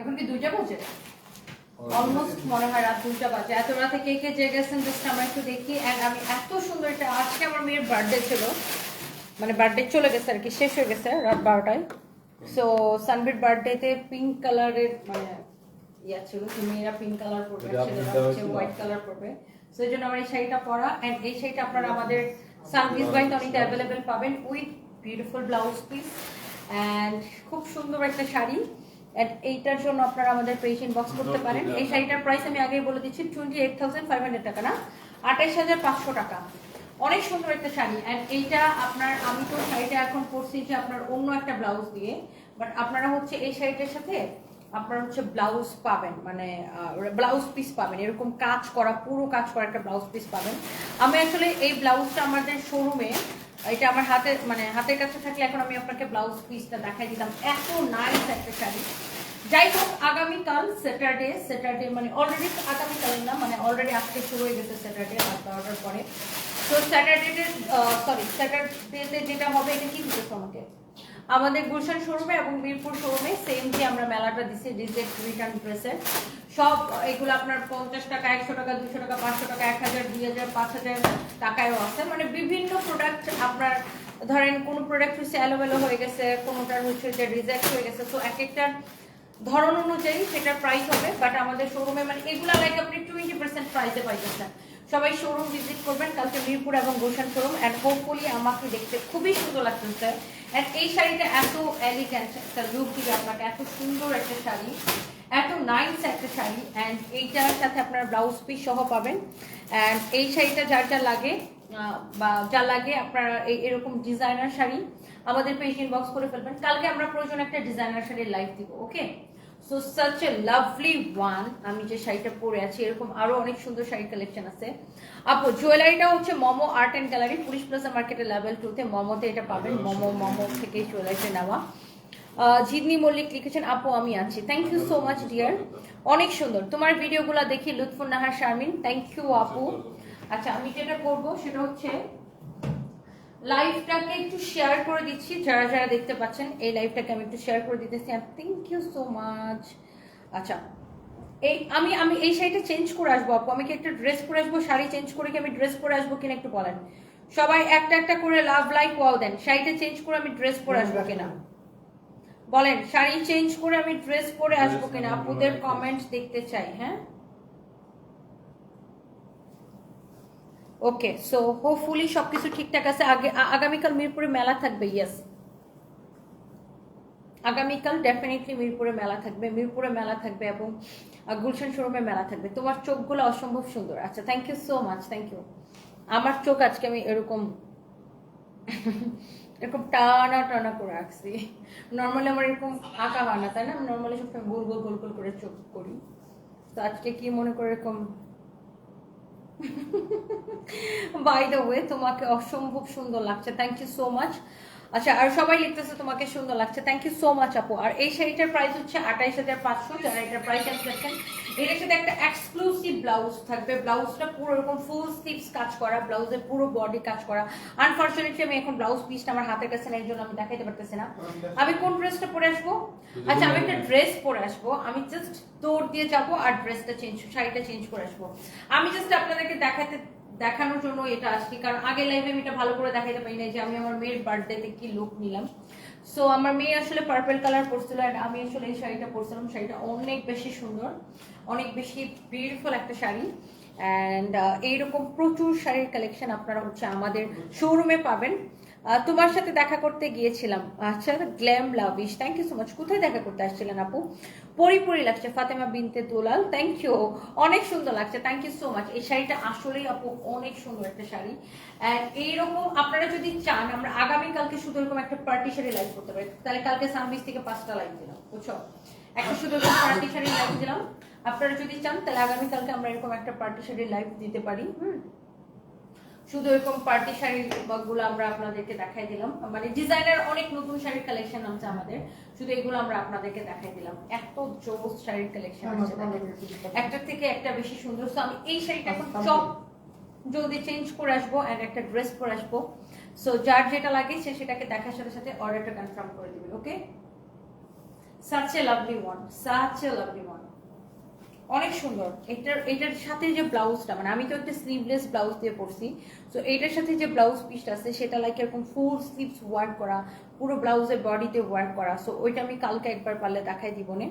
এখন কি দুইটা বাজে? অলমোস্ট মনে হয় রাত দুইটা বাজে। এত রাতে কে কে জেগে গেছেন জাস্ট আমরা একটু দেখি। অ্যান্ড আমি এত সুন্দর এটা আজকে আমার মেয়ের বার্থডে ছিল। মানে বার্থডে চলে গেছে আর কি শেষ হয়ে গেছে রাত বারোটায়। সো সানবির বার্থডেতে পিঙ্ক কালারের মানে ইয়া ছিল। কি মেয়েরা পিঙ্ক কালার পরবে ছেলেরা হচ্ছে হোয়াইট কালার পরবে। সো এই জন্য আমার এই শাড়িটা পরা। অ্যান্ড এই শাড়িটা আপনারা আমাদের সানবিজ বাইতে অনেকটা অ্যাভেলেবেল পাবেন। With beautiful blouse piece and খুব সুন্দর একটা শাড়ি। এইটার জন্য আপনারা আমাদের পেজ ইনবক্স করতে পারেন। এই শাড়িটার প্রাইস আমি আগেই বলে দিচ্ছি twenty eight thousand five hundred টাকা না? আঠাইশ হাজার পাঁচশো টাকা। অনেক সুন্দর একটা শাড়ি। অ্যান্ড এইটা আপনার আমি তো শাড়িটা এখন পরছি যে আপনার অন্য একটা ব্লাউজ দিয়ে। বাট আপনারা হচ্ছে এই শাড়িটার সাথে আপনার হচ্ছে ব্লাউজ পাবেন। মানে ব্লাউজ পিস পাবেন। এরকম কাজ করা পুরো কাজ করা একটা ব্লাউজ পিস পাবেন। আমি আসলে এই ব্লাউজটা আমাদের শোরুমে এটা আমার হাতে মানে হাতের কাছে থাকলে এখন আমি আপনাকে ব্লাউজ পিসটা দেখাই দিলাম এত নাইস একটা শাড়ি। যাই হোক আগামীকাল স্যাটারডে স্যাটারডে মানে অলরেডি আগামীকাল না মানে অলরেডি আজকে শুরু হয়ে গেছে স্যাটারডে হাত অর্ডার পরে। তো স্যাটারডে সরি স্যাটারডেতে যেটা হবে, এটা কি দিতেছো আমাকে? আমাদের গুলশান শোরুমে এবং মিরপুর শোরুমে সেম যে আমরা মেলাটা দিচ্ছি রিজেক্ট রিটার্ন ড্রেসের সব এগুলো আপনার পঞ্চাশ টাকা, একশো টাকা, দুশো টাকা, পাঁচশো টাকা, এক হাজার, দুই হাজার, পাঁচ হাজার টাকায়ও আছে। মানে বিভিন্ন প্রোডাক্ট আপনার, ধরেন কোনো প্রোডাক্ট হচ্ছে অ্যালোভেলো হয়ে গেছে কোনোটার হচ্ছে যে রিজেক্ট হয়ে গেছে। তো এক একটার ধরন অনুযায়ী সেটার প্রাইস হবে বাট আমাদের শোরুমে মানে এগুলা লাইক আপনি টোয়েন্টি পার্সেন্ট প্রাইসে পাইতেছেন। সবাই শোরুম ভিজিট করবেন, কালকে মিরপুর এবং গুলশান শোরুম অ্যান্ড হোপফুলি আমাকে দেখতে খুবই সুন্দর লাগতেছে অ্যান্ড এই শাড়িটা এত এলিগেন্ট একটা লুক দিবে আপনাকে, এত সুন্দর একটা শাড়ি, এত নাইস একটা শাড়ি অ্যান্ড এইটার সাথে আপনার ব্লাউজ পিস সহ পাবেন। অ্যান্ড এই শাড়িটা যার যা লাগে বা যা লাগে, আপনারা এই এরকম ডিজাইনার শাড়ি আমাদের পেজ ইনবক্স করে ফেলবেন। কালকে আমরা প্রয়োজন একটা ডিজাইনার শাড়ির লাইভ দিব okay so such a lovely one আমি যে শাড়িটা পরে আছি এরকম আরও অনেক সুন্দর শাড়ি কালেকশন আছে। আপু জুয়েলারিটা হচ্ছে Momo art and gallery police plaza মার্কেটের লেভেল টুতে মমোতে এটা পাবেন মমো মমো থেকে জুয়েলারিটা নেওয়া। জিদনি মল্লিক লিখেছেন আপু আমি আছি। Thank you so much dear অনেক সুন্দর। তোমার ভিডিওগুলো দেখি লুৎফুন নাহার শারমিন। থ্যাংক ইউ আপু। আচ্ছা আমি যেটা করব সেটা হচ্ছে লাইভটাকে একটু শেয়ার করে দিচ্ছি। যারা যারা দেখতে পাচ্ছেন এই লাইভটাকে আমি একটু শেয়ার করে দিতেছি। আর থ্যাংক ইউ সো মাচ আচ্ছা এই আমি আমি এই শাড়িটা চেঞ্জ করে আসব আপু। আমি কি একটা ড্রেস পরে আসব শাড়ি চেঞ্জ করে কি আমি ড্রেস পরে আসব কিনা একটু বলেন। সবাই একটা একটা করে লাভ লাইক ওয়াও দেন। শাড়িটা চেঞ্জ করে আমি ড্রেস পরে আসব কিনা? বলেন শাড়ি চেঞ্জ করে আমি ড্রেস পরে আসব কিনা? আপুদের কমেন্ট দেখতে চাই হ্যাঁ? ওকে সো হোপফুলি সবকিছু ঠিকঠাক আছে। আগে আগামীকাল মিরপুরে মেলা থাকবে ইয়েস আগামীকাল ডেফিনেটলি মিরপুরে মেলা থাকবে। মিরপুরে মেলা থাকবে এবং গুলশান শোরুমে মেলা থাকবে। তোমার চোখগুলো অসম্ভব সুন্দর। আচ্ছা thank you so much thank you আমার চোখ আজকে আমি এরকম এরকম টানা টানা করে রাখছি। নর্মালি আমার এরকম আঁকা হয় না, তাই না? নর্মালি সবসময় গোল গোল গোল গোল করে চোখ করি। তো আজকে কি মনে করে এরকম বাই দ্য ওয়ে তোমাকে অসম্ভব সুন্দর লাগছে। থ্যাংক ইউ সো মাচ আচ্ছা আর সবাই লিখতেছে তোমাকে সুন্দর লাগছে। থ্যাংক ইউ সো মাচ আপু। আর এই শাড়িটার প্রাইস হচ্ছে আঠাইশ হাজার পাঁচশো, যারা এটার প্রাইস দেখছেন এটার সাথে একটা এক্সক্লুসিভ ব্লাউজ থাকবে। ব্লাউজটা পুরো এরকম ফুল স্লিভস কাজ করা ব্লাউজের পুরো বডি কাজ করা। আনফর্চুনেটলি আমি এখন ব্লাউজ পিসটা আমার হাতের কাছে নেই জন্য আমি দেখাইতে পারতেছি না। আমি কোন ড্রেসটা পরে আসব? আচ্ছা আমি একটা ড্রেস পরে আসব। আমি জাস্ট দৌড় দিয়ে যাব আর ড্রেসটা চেঞ্জ শাড়িটা চেঞ্জ করে আসব। আমি জাস্ট আপনাদেরকে দেখাতে দেখানোর জন্য এটা আসছি। কারণ আগে লাইফে আমি এটা ভালো করে দেখাইতে পারি না যে আমি আমার মেয়ের বার্থডেতে কি লুক নিলাম। সো আমার মেয়ে আসলে পার্পল কালার পরছিল এন্ড আমি আসলে এই শাড়িটা পরছিলাম। শাড়িটা অনেক বেশি সুন্দর, অনেক বেশি বিউটিফুল একটা শাড়ি। অ্যান্ড এইরকম প্রচুর শাড়ির কালেকশন আপনারা হচ্ছে আমাদের শোরুমে পাবেন। তোমার সাথে দেখা করতে গিয়েছিলাম। আচ্ছা glam lavish. Thank you so much কোথায় দেখা করতে আসছিলেন আপু? পরিপরি লাগছে, ফাতেমা বিনতে দোলাল। থ্যাংক ইউ অনেক সুন্দর লাগছে। থ্যাংক ইউ সো মাচ এই শাড়িটা আসলেই আপু অনেক সুন্দর একটা শাড়ি। অ্যান্ড এইরকম আপনারা যদি চান, আমরা আগামীকালকে শুধু এরকম একটা পার্টি শাড়ি লাইভ করতে পারি। তাহলে কালকে সানবিস থেকে পাঁচটা লাইভ দিলাম, বুঝছ? একটা শুধু পার্টি শাড়ি লাইভ দিলাম। আপনারা যদি চান, তাহলে আগামীকালকে আমরা এরকম একটা পার্টি শাড়ি লাইভ দিতে পারি। হুম। শুধু এরকম পার্টি শাড়িরগুলো আমরা আপনাদেরকে দেখাই দিলাম। মানে ডিজাইনার অনেক নতুন শাড়ির কালেকশন আছে আমাদের। শুধু এগুলো আমরা আপনাদেরকে দেখাই দিলাম। এত জোস শাড়ির কালেকশন আছে দেখেন। একটার থেকে একটা বেশি সুন্দর। সো আমি এই শাড়িটা এখন চপ জলদি চেঞ্জ করে আসব এন্ড একটা ড্রেস পরে আসব। সো যার যেটা লাগে সে সেটাকে দেখার সাথে সাথে অর্ডারটা কনফার্ম করে দিবেন okay such a lovely one such a lovely one অনেক সুন্দর। এটার এটার সাথে যে ব্লাউজটা মানে আমি তো একটা স্লিভলেস ব্লাউজ দিয়ে পরছি তো এইটার সাথে যে ব্লাউজ পিসটা আছে সেটা লাইক এরকম ফুল স্লিভস ওয়ার্ক করা পুরো ব্লাউজের বডিতে ওয়ার্ক করা সো ওইটা আমি কালকে একবার পারলে দেখাই দিব নে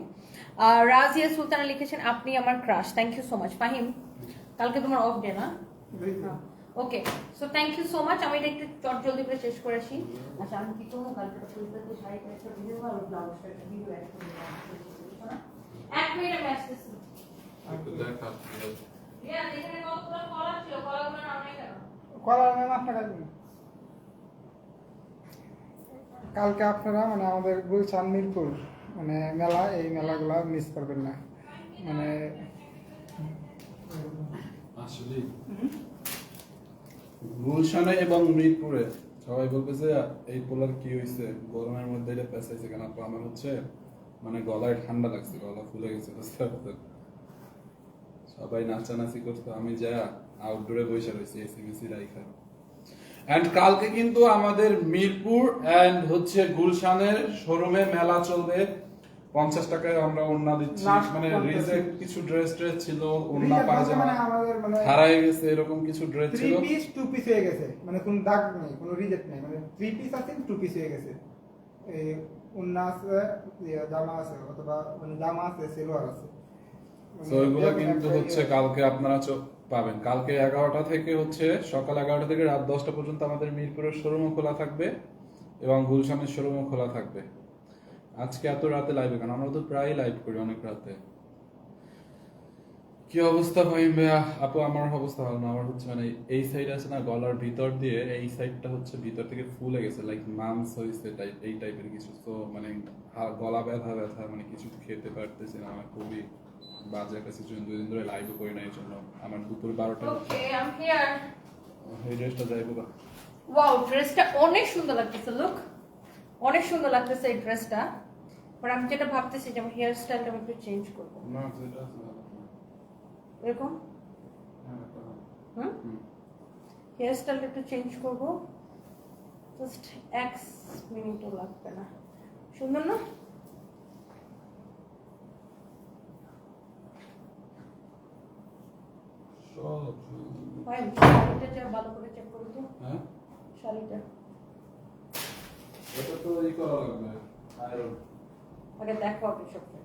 আর রাজিয়া সুলতানা লিখেছেন আপনি আমার crush thank you so much Fahim কালকে তোমার অফ ডে না? Okay so thank you so much আমি এটা একটু চট জলদি করে শেষ করে আসি। আচ্ছা আমি কি করব? কালকে ফুলটাতে শাড়িটা একটা ভিডিও আর ব্লাউজটা একটা ভিডিও অ্যাড। এক মিনিট আমি আসতেছি একটু দেখা ম্যাম আপনারা কালকে আপনারা মানে আমাদের গুলশান মিরপুর মানে মেলা এই মেলাগুলো মিস করবেন না। মানে আসলে গুলশানে এবং মিরপুরে সবাই বলবে যে এই পোলার কি হয়েছে গরমের মধ্যে এটা পেঁচাইছে কেন? আমার হচ্ছে মানে গলায় ঠান্ডা লাগছে গলা ফুলে গেছে বুঝতে পারছেন? সবাই নাচানাচি করতো আমি যা আউটডোরে বসে রয়েছি এসি মেসি রাইখা। এন্ড কালকে কিন্তু আমাদের মিরপুর এন্ড হচ্ছে গুলশানের শোরুমে মেলা চলবে। পঞ্চাশ টাকায় আমরা ওন্না দিচ্ছি। মানে রিজেক্ট কিছু ড্রেস ছিল ওন্না মানে আমাদের মানে হারাই গেছে এরকম কিছু dress three piece two piece হয়ে গেছে। মানে কোনো দাগ নেই কোনো রিজেক্ট নেই। মানে থ্রি পিস আছে টু পিস হয়ে গেছে। এই উন্না আছে ইয়ে, জামা আছে অথবা মানে জামা আছে সেলোয়ার আছে। তো ওইগুলো কিন্তু হচ্ছে কালকে আপনারা পাবেন। কালকে এগারোটা থেকে হচ্ছে সকাল এগারোটা থেকে রাত দশটা পর্যন্ত আমাদের মিরপুরের শোরুমও খোলা থাকবে এবং গুলশানের শোরুমও খোলা থাকবে। আজকে এত রাতে লাইভে কারণ আমরা তো প্রায় লাইভ করি অনেক রাতে। কি অবস্থা ভাই ভাইয়া, আপু, আমার অবস্থা ভালো না। আমার হচ্ছে মানে এই সাইড আছে না, গলার ভিতর দিয়ে এই সাইডটা হচ্ছে ভিতর থেকে ফুলে গেছে লাইক মাংস হয়েছে টাইপ এই টাইপের কিছু। তো মানে গলা ব্যথা ব্যথা মানে কিছু খেতে পারতেছি না, আমার খুবই বাজে একটা সিচুয়েশন দুই দিন ধরে লাইভও করি না এই জন্য। আমার দুপুর বারোটা। ওকে আই এম হিয়ার এই ড্রেসটা যাইবো বা ওয়াও ড্রেসটা অনেক সুন্দর লাগতেছে লুক অনেক সুন্দর লাগতেছে এই ড্রেসটা বাট আমি যেটা ভাবতেছি যে আমার হেয়ার স্টাইলটা আমি একটু চেঞ্জ করব। না ভালো। এরকম? হ্যাঁ, হুম। হেয়ার স্টাইলটা একটু চেঞ্জ করব। জাস্ট এক মিনিটও লাগবে না। সুন্দর না সব হয় শাড়িটা ভালো করে চেক করো তো। হ্যাঁ? শাড়িটা। এটা তো ই করা লাগবে আয়রন আগে দেখো আপনি সবটা।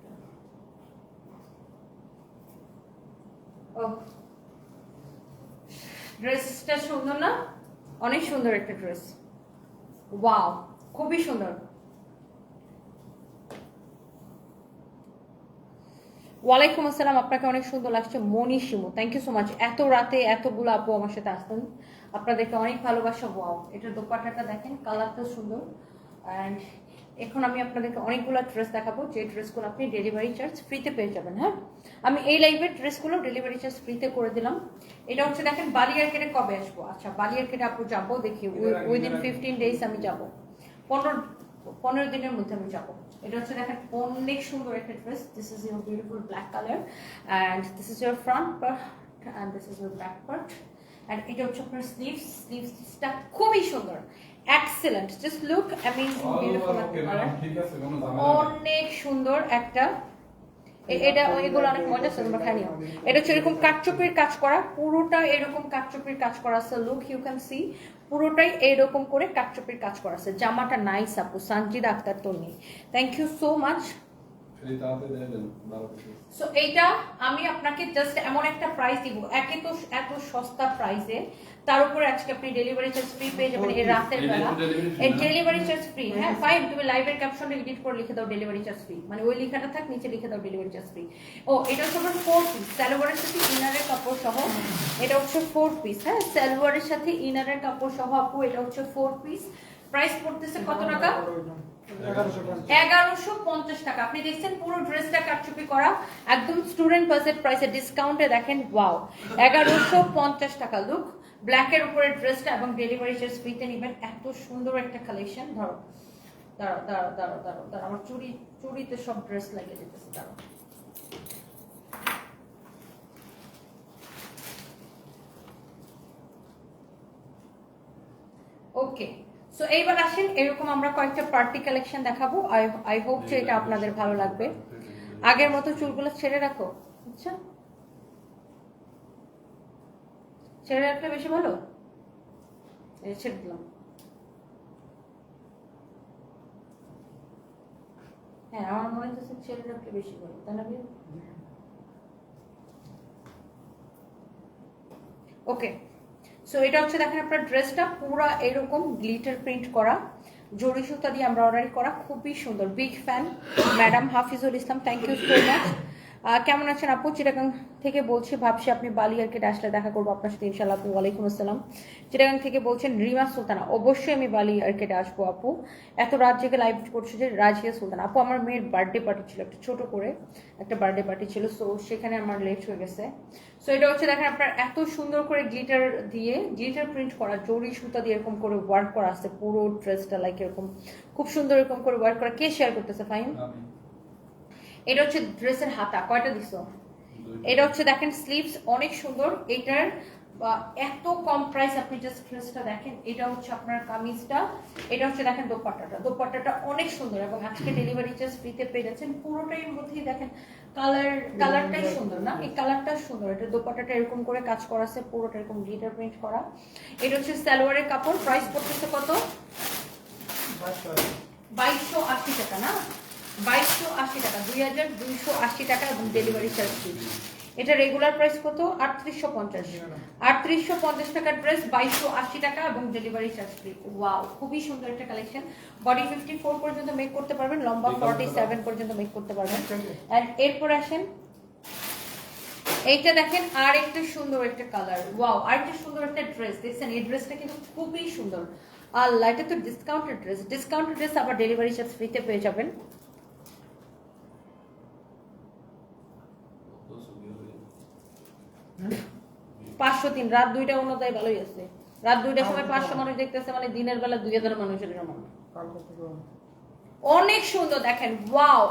ও। ড্রেসটা সুন্দর না? অনেক সুন্দর একটা ড্রেস। ওয়াও খুবই সুন্দর। ওয়ালাইকুম আসসালাম আপনাকে অনেক সুন্দর লাগছে। Moni Shimu thank you so much এত রাতে এতগুলো আপু আমার সাথে আসতেন আপনাদেরকে অনেক ভালোবাসা ওয়াও এটা দোপাট্টাটা দেখেন কালারটা সুন্দর। অ্যান্ড এখন আমি আপনাদেরকে অনেকগুলো ড্রেস দেখাবো। যে ড্রেসগুলো আপনি ডেলিভারি চার্জ ফ্রিতে পেয়ে যাবেন হ্যাঁ? আমি এই লাইভের ড্রেসগুলো ডেলিভারি চার্জ ফ্রিতে করে দিলাম। এটা হচ্ছে দেখেন বালিয়ার কেটে কবে আসব? আচ্ছা বালিয়ার কেটে আপু যাব দেখি উইদিন ফিফটিন ডেজ আমি যাব। পনেরো পনেরো দিনের মধ্যে আমি যাব। এটা হচ্ছে দেখেন অনেক সুন্দর একটা dress this is your beautiful black colour and this is your front part and this is your back part and এটা হচ্ছে আপনার স্লিভস স্লিভসটা খুবই সুন্দর। Excellent just look amazing beautiful অনেক সুন্দর একটা এটা এগুলো অনেক মজা আছে তোমরা খাই নিও। এটা হচ্ছে এরকম কাটচুপির কাজ করা পুরোটা এরকম কাজ করা আছে। লুক ইউ ক্যান সি পুরোটাই এরকম করে কাটচুপির কাজ করা আছে। জামাটা নাইস আপু Sanjida Akter Tonni. Thank you so much so এইটা আমি আপনাকে জাস্ট এমন একটা প্রাইস দিব। একে তো এত সস্তা প্রাইসে তার উপর আজকে আপনি ডেলিভারি চার্জ ফ্রি পেয়ে যাবেন এই রাতের বেলা। এই ডেলিভারি চার্জ ফ্রি হ্যাঁ ফাইন তুমি লাইভের ক্যাপশনে এডিট করে লিখে দাও ডেলিভারি চার্জ ফ্রি মানে ওই লেখাটা থাক নিচে লিখে দাও ডেলিভারি চার্জ ফ্রি ও এটা হচ্ছে আমার ফোর পিস সালোয়ারের সাথে ইনারের কাপড় সহ। এটা হচ্ছে ফোর পিস হ্যাঁ সালোয়ারের সাথে ইনারের কাপড় সহ আপু এটা হচ্ছে ফোর পিস প্রাইস পড়তেছে কত টাকা? এগারোশো পঞ্চাশ। এগারোশো পঞ্চাশ টাকা। আপনি দেখছেন পুরো ড্রেসটা কাটচুপি করা একদম স্টুডেন্ট বাজেট প্রাইসে ডিসকাউন্টে দেখেন ওয়াও এগারোশো পঞ্চাশ টাকা লুক ব্ল্যাকের উপরে ড্রেসটা এবং ডেলিভারি চার্জ ফ্রিতে নেবেন। এত সুন্দর একটা কালেকশন ধরো দাঁড়াও দাঁড়াও দাঁড়াও দাঁড়াও দাঁড়াও। আমার চুড়ি চুড়িতে সব ড্রেস লাগিয়ে যেতেছে দাঁড়াও। ওকে সো এইবার আসেন এরকম আমরা কয়েকটা পার্টি কালেকশন দেখাবো। আই আই হোপ যে এটা আপনাদের ভালো লাগবে। আগের মতো চুলগুলো ছেড়ে রাখো। আচ্ছা। ছেড়ে রাখলে বেশি ভালো? ছেড়ে দিলাম। হ্যাঁ আমার মনে হচ্ছে ছেড়ে রাখলে বেশি ভালো, তাই না ওকে সো এটা হচ্ছে দেখেন আপনার ড্রেসটা পুরো এরকম গ্লিটার প্রিন্ট করা, জরি সুতা দিয়ে এমব্রয়ডারি করা, খুবই সুন্দর big fan madam Hafizul Islam thank you so much কেমন আছেন আপু? চিটাগাং থেকে বলছি ভাবছি আপনি বালি আর কেটে আসলে দেখা করব আপনার সাথে ইনশাল্লাহ আপু। ওয়ালাইকুম আসসালাম। চিটাগাং থেকে বলছেন রিমা সুলতানা। অবশ্যই আমি বালি আর কেটে আসব আপু। এত রাত জেগে লাইভ করছে যে রাজিয়া সুলতানা। আপু আমার মেয়ের বার্থডে পার্টি ছিল একটা ছোট করে একটা বার্থডে পার্টি ছিল সো সেখানে আমার লেট হয়ে গেছে। সো এটা হচ্ছে দেখেন আপনার এত সুন্দর করে গ্লিটার দিয়ে গ্লিটার প্রিন্ট করা জরি সুতা দিয়ে এরকম করে ওয়ার্ক করা আছে পুরো ড্রেসটা লাইক এরকম। খুব সুন্দর এরকম করে ওয়ার্ক করা। কে শেয়ার করতেছে ফাইন এটা হচ্ছে ড্রেসের হাতা। কয়টা দিছো? এটা হচ্ছে দেখেন স্লিভস অনেক সুন্দর। এটার এত কম প্রাইস আপনি জাস্ট ড্রেসটা দেখেন এটা হচ্ছে আপনার কামিজটা এটা হচ্ছে দেখেন দোপাট্টাটা। দোপাট্টাটা অনেক সুন্দর এবং আজকে ডেলিভারি চার্জ ফ্রিতে পেয়ে যাচ্ছেন পুরোটাই মধ্যেই দেখেন কালার কালারটাই সুন্দর না? এই কালারটা সুন্দর। এটা দোপাট্টাটা এরকম করে কাজ করা আছে পুরোটা এরকম গ্লিটার প্রিন্ট করা। এটা হচ্ছে সালোয়ারের কাপড় প্রাইস পড়তেছে কত? বাইশশো আশি টাকা না? বাইশশো আশি টাকা দুই হাজার দুইশো আশি টাকা এবং ডেলিভারি চার্জ ফ্রি এটা রেগুলার প্রাইস কত? আটত্রিশশো পঞ্চাশ। আটত্রিশশো পঞ্চাশ টাকার ড্রেস বাইশশো আশি টাকা এবং ডেলিভারি চার্জ ফ্রি ওয়াও খুবই সুন্দর একটা কালেকশন বডি ফিফটি ফোর পর্যন্ত মেক করতে পারবেন লম্বা ফর্টি সেভেন পর্যন্ত মেক করতে পারবেন। অ্যান্ড এরপর আসেন এইটা দেখেন আর একটা সুন্দর একটা কালার ওয়াও আর একটা সুন্দর একটা ড্রেস দেখছেন এই ড্রেসটা কিন্তু খুবই সুন্দর। আল্লাহ এটা তো ডিসকাউন্টেড ড্রেস ডিসকাউন্টেড ড্রেস আবার ডেলিভারি চার্জ ফ্রিতে পেয়ে যাবেন। পাঁচশো তিন রাত দুইটা অনুযায়ী ভালোই আছে। রাত দুইটার সময় পাঁচশো মানুষ দেখতেছে মানে দিনের বেলা দুই হাজার মানুষের সমান। অনেক সুন্দর দেখেন ওয়াও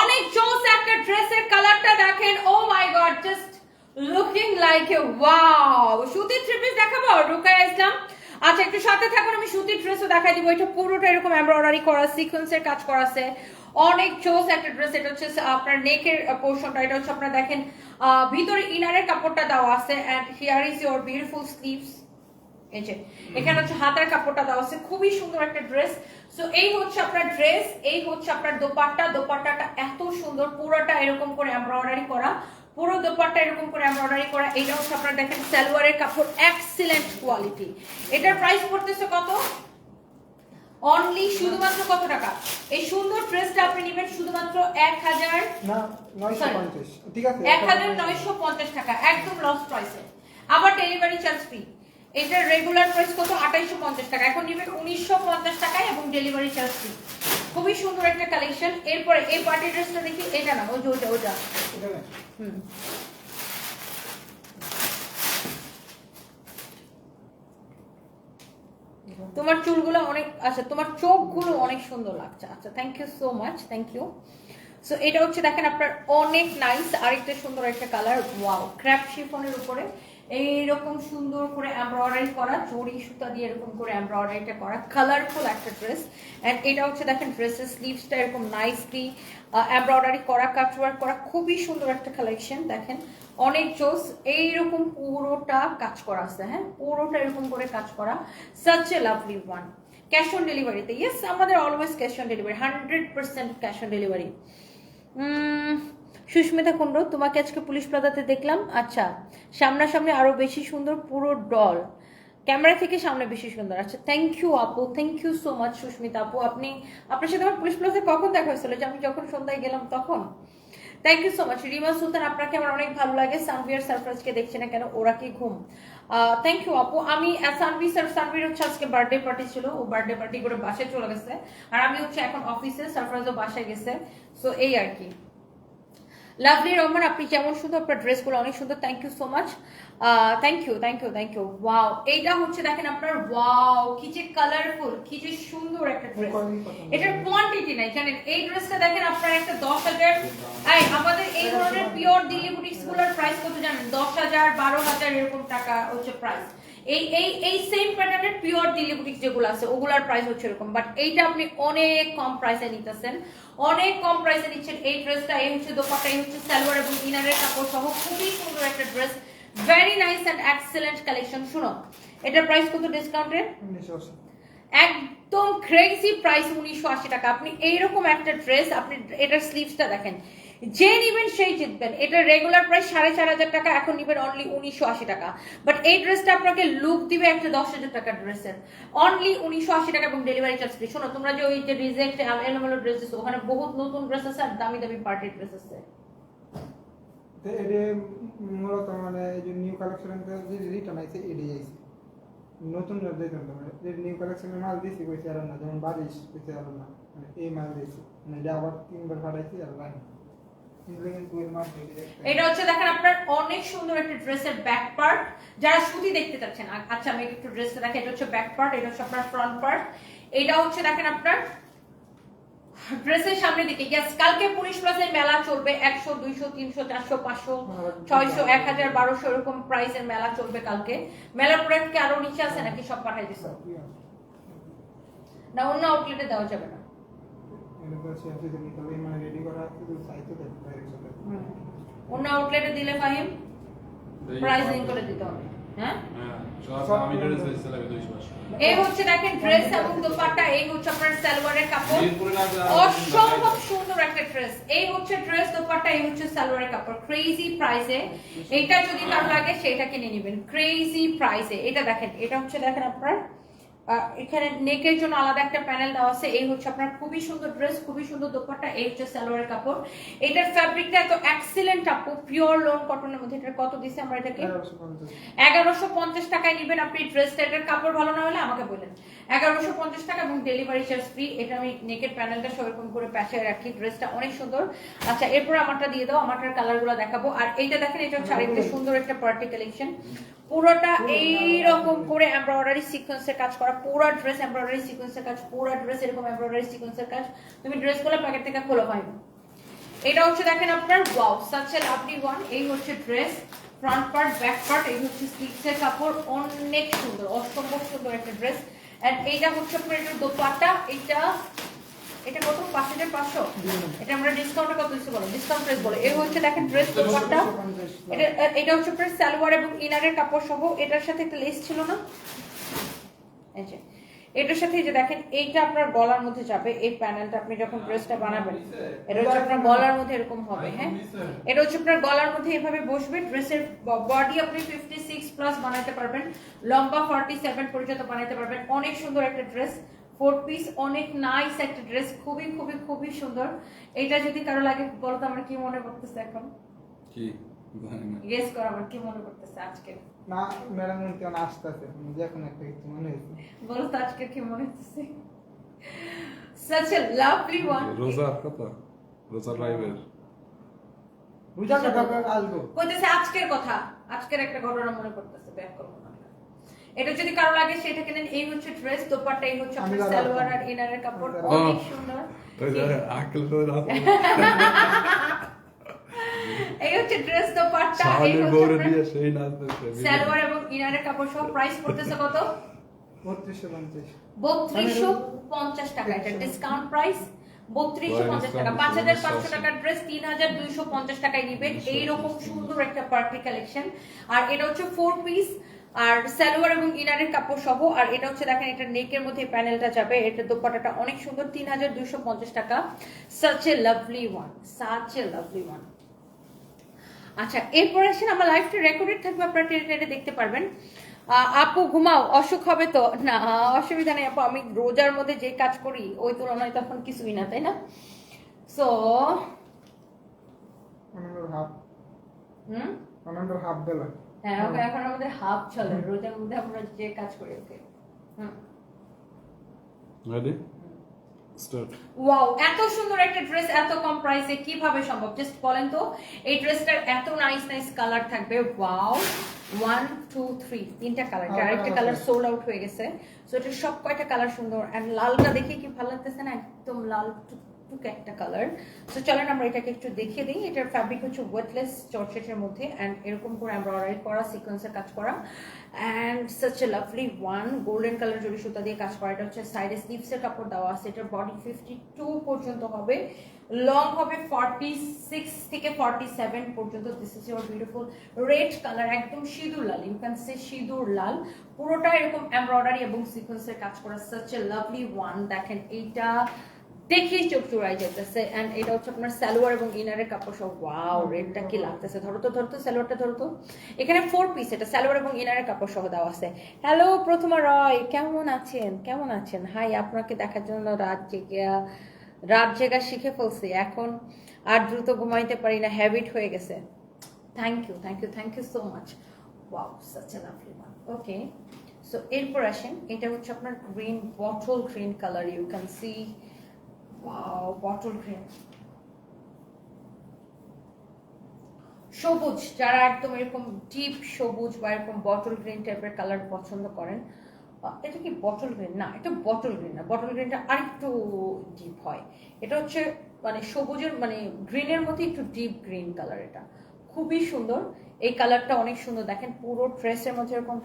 অনেক জোস একটা ড্রেসের কালারটা দেখেন ও my god just looking like a wow সুতির থ্রি পিস দেখাবো রুকায়া ইসলাম আচ্ছা একটু সাথে থাকুন আমি সুতির ড্রেসও দেখাই দিব। এটা পুরোটা এরকম এমব্রয়ডারি করা সিকোয়েন্সের কাজ করা আছে। অনেক জোস একটা ড্রেস এটা হচ্ছে আপনার নেকের পোর্শনটা এটা হচ্ছে আপনার দেখেন ভিতরে ইনারের কাপড়টা দেওয়া আছে and here is your beautiful sleeves এই যে এখানে হচ্ছে হাতের কাপড়টা দেওয়া আছে খুবই সুন্দর একটা ড্রেস সো এই হচ্ছে আপনার ড্রেস এই হচ্ছে আপনার দোপাট্টা। দোপাট্টাটা এত সুন্দর পুরোটা এরকম করে এমব্রয়ডারি করা। পুরো দোপাট্টা এরকম করে এমব্রয়ডারি করা। এটা হচ্ছে আপনার দেখেন সালোয়ারের কাপড় এক্সিলেন্ট কোয়ালিটি এটার প্রাইস পড়তেছে কত? অনলি শুধুমাত্র কত টাকা? এই সুন্দর ড্রেসটা আপনি নেবেন শুধুমাত্র এক হাজার ঠিক আছে এক হাজার নয়শো পঞ্চাশ টাকা একদম লস প্রাইসে আবার ডেলিভারি চার্জ ফ্রি এটার রেগুলার প্রাইস কত? আঠাইশো পঞ্চাশ টাকা। এখন নেবেন উনিশশো পঞ্চাশ টাকায় এবং ডেলিভারি চার্জ ফ্রি খুবই সুন্দর একটা কালেকশন এরপরে এই পার্টি ড্রেসটা দেখি এটা না ওই যে ওটা ওটা এটা। হুম। তোমার চুলগুলো অনেক আচ্ছা তোমার চোখগুলো অনেক সুন্দর লাগছে। আচ্ছা thank you so much thank you so এটা হচ্ছে দেখেন আপনার অনেক নাইস আরেকটা সুন্দর একটা কালার ওয়াও ক্র্যাপ শিফনের উপরে। এইরকম সুন্দর করে এমব্রয়ডারি করা জড়ি সুতা দিয়ে এরকম করে এমব্রয়ডারিটা করা কালারফুল একটা ড্রেস অ্যান্ড এটা হচ্ছে দেখেন ড্রেসের স্লিভসটা এরকম নাইসলি এমব্রয়ডারি করা কাটওয়ার্ক করা, খুবই সুন্দর একটা কালেকশন দেখেন। অনেক জোস, এইরকম পুরোটা কাজ করা আছে হ্যাঁ? পুরোটা এরকম করে কাজ করা। Such a lovely one cash on ডেলিভারিতে ইয়েস আমাদের always cash on delivery hundred percent cash on delivery Sushmita Kundu, তোমাকে আজকে পুলিশ প্লাজাতে দেখলাম। আচ্ছা সামনাসামনি আরও বেশি সুন্দর, পুরো ডল ক্যামেরা থেকে সামনে বেশি সুন্দর। আচ্ছা থ্যাংক ইউ আপু thank you so much Sushmita আপু। আপনি, আপনার সাথে আমার পুলিশ প্লাজায় কখন দেখা হয়েছিল যে আমি যখন সন্ধ্যায় গেলাম তখন? Thank you so much Rima Sultan, আপনাকে আমার অনেক ভালো লাগে। সানভিয়ার সারপ্রাইজকে দেখছি না কেন, ওরা কি ঘুম? থ্যাংক ইউ আপু। আমি সানভি স্যার সানভির হচ্ছে আজকে বার্থডে পার্টি ছিল। ও বার্থডে পার্টি করে বাসায় চলে গেছে। আর আমি হচ্ছে এখন অফিসে সারপ্রাইজও বাসায় গেছে। সো এই আর কি। লাভলি রহমান আপনি যেমন সুন্দর আপনার ড্রেসগুলো অনেক সুন্দর thank you so much thank you thank you thank you wow এইটা হচ্ছে দেখেন আপনার ওয়াও কি যে কালারফুল কি যে সুন্দর একটা ড্রেস এটার কোয়ান্টিটি নাই জানেন এই ড্রেসটা দেখেন আপনার একটা দশ হাজার এই, আমাদের এই ধরনের পিওর দিল্লি বুটিক্সগুলোর প্রাইস কত জানেন? দশ হাজার বারো হাজার এরকম টাকা হচ্ছে প্রাইস এই এই এই সেম প্যাটার্নের পিওর দিল্লি বুটিক যেগুলো আছে ওগুলার প্রাইস হচ্ছে এরকম। বাট এইটা আপনি অনেক কম প্রাইসে নিতেছেন। অনেক কম প্রাইসে নিচ্ছেন এই ড্রেসটা এই হচ্ছে দোপাট্টা এই হচ্ছে সালোয়ার এবং ইনারের কাপড় সহ খুবই সুন্দর একটা dress very nice and excellent collection শুনো এটার প্রাইস কত ডিসকাউন্টের একদম ক্রেজি প্রাইস উনিশশো আশি টাকা। আপনি এইরকম একটা ড্রেস আপনি এটার স্লিভসটা দেখেন। যে নিবেন সেই জিতবেন। এটা রেগুলার প্রাইস সাড়ে চার হাজার টাকা, এখন নিবেন অনলি উনিশশো আশি টাকা। বাট এই ড্রেসটা আপনাকে লুক দিবে একটা দশ হাজার টাকার ড্রেসের অনলি উনিশশো আশি টাকা এবং ডেলিভারি চার্জ ফ্রি শোনো, তোমরা যে ওই যে রিজেক্ট এলোমেলো ড্রেস ওখানে বহুত নতুন ড্রেস আছে আর দামি দামি পার্টির ড্রেস আছে। মূলত মানে যে নিউ কালেকশন রিটার্ন আছে এডি আইছে নতুন মানে নিউ কালেকশনের মাল না, যেমন মানে মাল মানে আবার তিনবার এটা হচ্ছে দেখেন আপনার অনেক সুন্দর একটা ড্রেসের ব্যাক পার্ট যারা সুতি দেখতে চাচ্ছেন আচ্ছা আমি একটু এটা হচ্ছে ব্যাক পার্ট এটা হচ্ছে আপনার ফ্রন্ট পার্ট এটা হচ্ছে দেখেন আপনার ড্রেসের সামনের দিকে। কালকে পুলিশ প্লাসের মেলা চলবে, একশো, দুইশো, তিনশো, চারশো, পাঁচশো, ছয়শো, এক হাজার, বারোশো এরকম প্রাইসের মেলা চলবে কালকে। মেলার প্রোডাক্ট কি আরও নিচে আছে নাকি সব পাঠাই দিছো? না, অন্য আউটলেটে দেওয়া যাবে না। অন্য আউটলেটে দিলে ফাহিম? প্রাইসিং করে দিতে হবে। হ্যাঁ? হ্যাঁ, সব আমি ড্রেস চাইছিলাম 280 এই হচ্ছে দেখেন ড্রেস এবং দোপাট্টা এই হচ্ছে আপনার সালোয়ারের কাপড়। অসম্ভব সুন্দর একটা ড্রেস এই হচ্ছে ড্রেস দোপাট্টা এই হচ্ছে সালোয়ারের কাপড়। ক্রেজি প্রাইসে এটা যদি কারও লাগে সেটা কিনে নেবেন। ক্রেজি প্রাইসে এটা দেখেন এটা হচ্ছে দেখেন আপনার এখানে নেকের জন্য আলাদা একটা প্যানেল দেওয়া আছে। এই হচ্ছে আপনার খুবই সুন্দর ড্রেস খুবই সুন্দর দোপাট্টা এই হচ্ছে সালোয়ারের কাপড়। এটার ফ্যাব্রিকটা এত এক্সিলেন্ট আপু পিওর লোন কটনের মধ্যে। এটা কত দিছে আমরা এটাকে? এগারোশো পঞ্চাশ। এগারোশো পঞ্চাশ টাকায় নিবেন আপনি ড্রেসটা এটার কাপড় ভালো না হলে আমাকে বলেন। এগারোশো পঞ্চাশ টাকা এবং ডেলিভারি চার্জ ফ্রি এটা আমি নেকের প্যানেলটা সেরকম করে প্যাচে রাখি। ড্রেসটা অনেক সুন্দর। আচ্ছা এরপর আমারটা দিয়ে দাও। আমারটার কালারগুলো দেখাবো। আর এইটা দেখেন এটা হচ্ছে আরেকটা সুন্দর একটা পার্টি কালেকশন পুরোটা এইরকম করে এমব্রয়ডারি সিকোয়েন্সের কাজ করা, পুরো ড্রেস এমব্রয়ডারি সিকোয়েন্সের কাজ, পুরো ড্রেস এরকম এমব্রয়ডারি সিকোয়েন্সের কাজ। তুমি ড্রেসগুলো প্যাকেট থেকে খোলো পাই এটা হচ্ছে দেখেন আপনার wow such a lovely one এই হচ্ছে dress front part back part এই হচ্ছে স্লিভসের কাপড়। অনেক সুন্দর, অসম্ভব সুন্দর একটা ড্রেস এন্ড এইটা হচ্ছে আপনার এটা দোপাট্টা এটা এটা কত? পাঁচ হাজার পাঁচশো? এটা আমরা ডিসকাউন্টে কত দিচ্ছি বলো? ডিসকাউন্ট বলো। এই হচ্ছে দেখেন ড্রেস এটা এটা হচ্ছে আপনার সালোয়ার এবং ইনারের কাপড় সহ। এটার সাথে একটা লেস ছিল না? এই যে। এটার সাথে যে দেখেন এইটা আপনার গলার মধ্যে যাবে। এই প্যানেলটা আপনি যখন ড্রেসটা বানাবেন এটা হচ্ছে আপনার গলার মধ্যে এরকম হবে হ্যাঁ? এটা হচ্ছে আপনার গলার মধ্যে এভাবে বসবে। ড্রেসের বডি আপনি ফিফটি সিক্স প্লাস বানাতে পারবেন। লম্বা ফর্টি সেভেন পর্যন্ত বানাতে পারবেন। অনেক সুন্দর একটা ড্রেস ফোর পিস অনেক নাইস একটা ড্রেস খুবই খুবই খুবই সুন্দর। এটা যদি কারও লাগে বলো তো আমার কি মনে করতেছে এখন? কি? গেস করো আমার কি মনে করতেছে আজকে। না ম্যাডাম কেমন আসতেছে। যখন একটা কিছু মনে হয়েছে। বলো তো আজকে কি মনে হচ্ছে? Such a lovely one. রোজার কথা রোজার লাইভের বুঝা কথা আসব কইতেছে আজকের কথা। আজকের একটা ঘটনা মনে করতেছে ব্যাক করব না এটা যদি কারও লাগে সেটা কিনেন। এই হচ্ছে ড্রেস দোপাট্টা এই হচ্ছে আপনার সালোয়ার আর ইনারের কাপড়। অনেক সুন্দর। আকেল তো এই হচ্ছে ড্রেস দোপাট্টা এই হচ্ছে সালোয়ার এবং ইনারের কাপড় সহ প্রাইস পড়তেছে কত? বত্রিশশো পঞ্চাশ। বত্রিশশো পঞ্চাশ টাকা এটা ডিসকাউন্ট প্রাইস বত্রিশশো পঞ্চাশ টাকা। পাঁচ হাজার পাঁচশো টাকার ড্রেস তিন হাজার দুইশো পঞ্চাশ টাকায় নিবেন। এইরকম সুন্দর একটা পার্টি কালেকশন আর এটা হচ্ছে ফোর পিস আর সালোয়ার এবং ইনারের কাপড় সহ আর এটা হচ্ছে দেখেন এটা নেকের মধ্যে প্যানেলটা যাবে। এটা দোপাটাটা অনেক সুন্দর তিন হাজার দুইশো পঞ্চাশ টাকা। Such a lovely one such a lovely one আচ্ছা এরপর আসেন আমার লাইফটা রেকর্ডেড থাকবে আপনারা টেনে টেনে দেখতে পারবেন। আপু ঘুমাও অসুখ হবে তো? না অসুবিধা নেই আপু আমি রোজার মধ্যে যে কাজ করি ওই তুলনায় তখন কিছুই না তাই না? So hmm? হাফ বেলা। হ্যাঁ ওকে এখন আমাদের হাফ চলে রোজার মধ্যে আমরা যে কাজ করি ওকে। হুম। রেডি ওয়াও এত সুন্দর একটা ড্রেস এত কম প্রাইসে কীভাবে সম্ভব? জাস্ট বলেন তো এই ড্রেসটার এত নাইস নাইস কালার থাকবে। ওয়াও ওয়ান টু থ্রি তিনটা কালার আরেকটা কালার সোল্ড আউট হয়ে গেছে। সো এটা সব কয়টা কালার সুন্দর এন্ড লালটা দেখে কি ভালো লাগতেছে না? একদম লাল একটা কালার তো চলেন আমরা এটাকে একটু দেখিয়ে দিই। এটার ফ্যাব্রিক হচ্ছে ওয়েটলেস মধ্যে অ্যান্ড এরকম করে করা কাজ করা। And such a lovely one golden colour জড়ি সুতা দিয়ে কাজ করা। এটা হচ্ছে সাইডে স্লিভসের কাপড় দেওয়া আছে। এটার বডি ফিফটি টু পর্যন্ত হবে। লং হবে ফর্টি সিক্স থেকে ফর্টি সেভেন পর্যন্ত। This is your beautiful red colour একদম সিঁদুর লাল। ইউ সিঁদুর লাল। পুরোটা এরকম এমব্রয়ডারি এবং সিকোয়েন্সের কাজ করা। সাচ এ লাভলি ওয়ান দেখেন এইটা দেখেই চোখ চুরাই যেতেছে এন্ড এটা হচ্ছে আপনার সালোয়ার এবং ইনারের কাপড় সব ওয়াও রেডটা কি লাগতেছে? ধরো তো ধরো তো, সালোয়ারটা ধরো তো। এখানে ফোর পিস এটা সালোয়ার এবং ইনারের কাপড় সহ দেওয়া আছে। হ্যালো প্রথমা রয়, কেমন আছেন? কেমন আছেন? হাই আপনাকে দেখার জন্য রাত জেগে, রাত জেগা শিখে ফেলছি। এখন আর দ্রুত ঘুমাইতে পারি না হ্যাবিট হয়ে গেছে। Thank you thank you thank you so much wow such a lovely one okay so এরপর আসেন। এটা হচ্ছে আপনার green bottle green colour you can see bottle green সবুজ, যারা একদম এরকম ডিপ সবুজ বা এরকম বটল গ্রিন টাইপের কালার পছন্দ করেন এটা কি বটল গ্রিন না, এটা বটল গ্রিন না। বটল গ্রিনটা আরেকটু ডিপ হয়। এটা হচ্ছে মানে সবুজের মানে গ্রিনের মধ্যে একটু ডিপ গ্রিন কালার এটা। খুবই সুন্দর। এই কালারটা অনেক সুন্দর। দেখেন পুরো ড্রেসের মধ্যে এরকম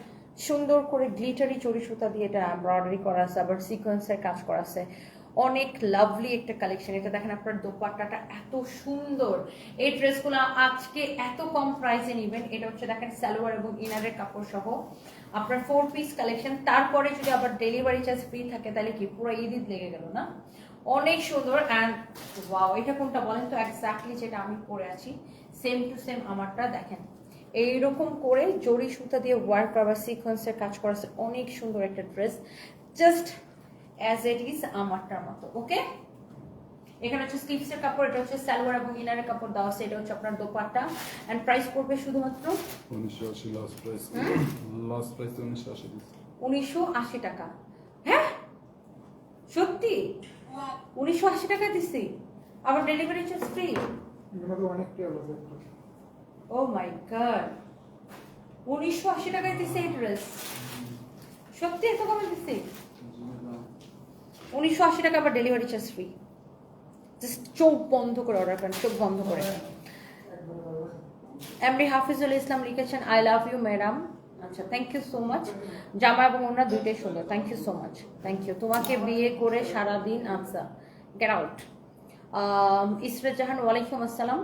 সুন্দর করে গ্লিটারি চড়ি সুতা দিয়ে এটা এমব্রয়ডারি করা আছে, আবার সিকোয়েন্সের কাজ করা আছে। অনেক লাভলি একটা কালেকশন এটা দেখেন আপনার দোপাট্টাটা এত সুন্দর। এই ড্রেসগুলো আজকে এত কম প্রাইসে নেবেন। এটা হচ্ছে দেখেন সালোয়ার এবং ইনারের কাপড় সহ আপনার ফোর পিস কালেকশন তারপরে যদি আবার ডেলিভারি চার্জ ফ্রি থাকে, তাহলে কি পুরো ঈদ লেগে গেল না? অনেক সুন্দর অ্যান্ড ওয়াও এটা কোনটা বলেন তো? এক্স্যাক্টলি যেটা আমি পরে আছি। সেম টু সেম আমারটা, দেখেন। এইরকম করে জড়ি সুতা দিয়ে ওয়ার্ক আবার সিকোয়েন্সের কাজ করা, অনেক সুন্দর একটা dress just as it is আমারটার মতো ওকে এখানে হচ্ছে স্লিভসের কাপড় এটা হচ্ছে সালোয়ার এবং ইনারের কাপড় দেওয়া আছে এটা হচ্ছে আপনার দোপাট্টা। এন্ড প্রাইস পড়বে শুধুমাত্র? উনিশশো আশি লস প্রাইস লস প্রাইস উনিশশো আশি উনিশশো আশি টাকা। হ্যাঁ? সত্যি? উনিশশো আশি টাকা দিচ্ছি আবার delivery charge free oh my God উনিশশো আশি টাকায় দিচ্ছে এই ড্রেস সত্যি এত কমে দিচ্ছে উনিশশো আশি টাকা আবার ডেলিভারি চার্জ ফ্রি জাস্ট চোখ বন্ধ করে অর্ডার করেন, চোখ বন্ধ করে। এমডি হাফিজুল ইসলাম লিখেছেন আই লাভ ইউ ম্যাডাম আচ্ছা থ্যাংক ইউ সো মাচ জামা এবং ওনারা দুইটাই সুন্দর thank you so much thank you তোমাকে বিয়ে করে সারাদিন আচ্ছা গেট আউট ইসরাত জাহান, ওয়ালাইকুম আসসালাম।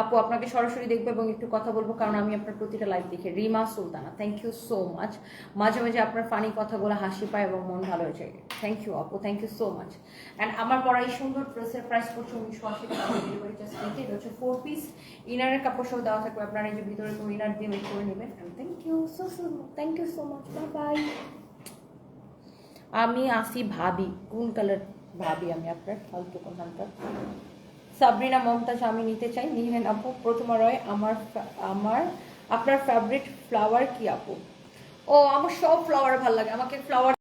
আপু আপনাকে সরাসরি দেখব এবং একটু কথা বলব, কারণ আমি আপনার প্রতিটা লাইভ দেখি। Rima Sultana thank you so much মাঝে মাঝে আপনার ফানি কথাগুলো হাসি পায় এবং মন ভালো হয়ে যায়। থ্যাংক ইউ আপু thank you so much and আমার পরা এই সুন্দর ড্রেসের প্রাইস পড়ছে উনিশশো আশি টাকা। ডেলিভারি চার্জ থেকে এটা হচ্ছে ফোর পিস ইনারের কাপড় সহ দেওয়া থাকবে, আপনারা এই যে ভিতরে কোনো ইনার দিয়ে মেক করে নেবেন। Thank you so so thank you so much bye bye আমি আসি ভাবি, কোন কালার ভাবি আমি আপনার? ফালতু কোন নামটা সাবরিনা মমতাজ আমি নিতে চাই। নিলেন আপু, প্রথম রয় আমার আমার, আপনার ফেভারিট ফ্লাওয়ার কি আপু? ও, আমার সব ফ্লাওয়ার ভালো লাগে। আমাকে ফ্লাওয়ার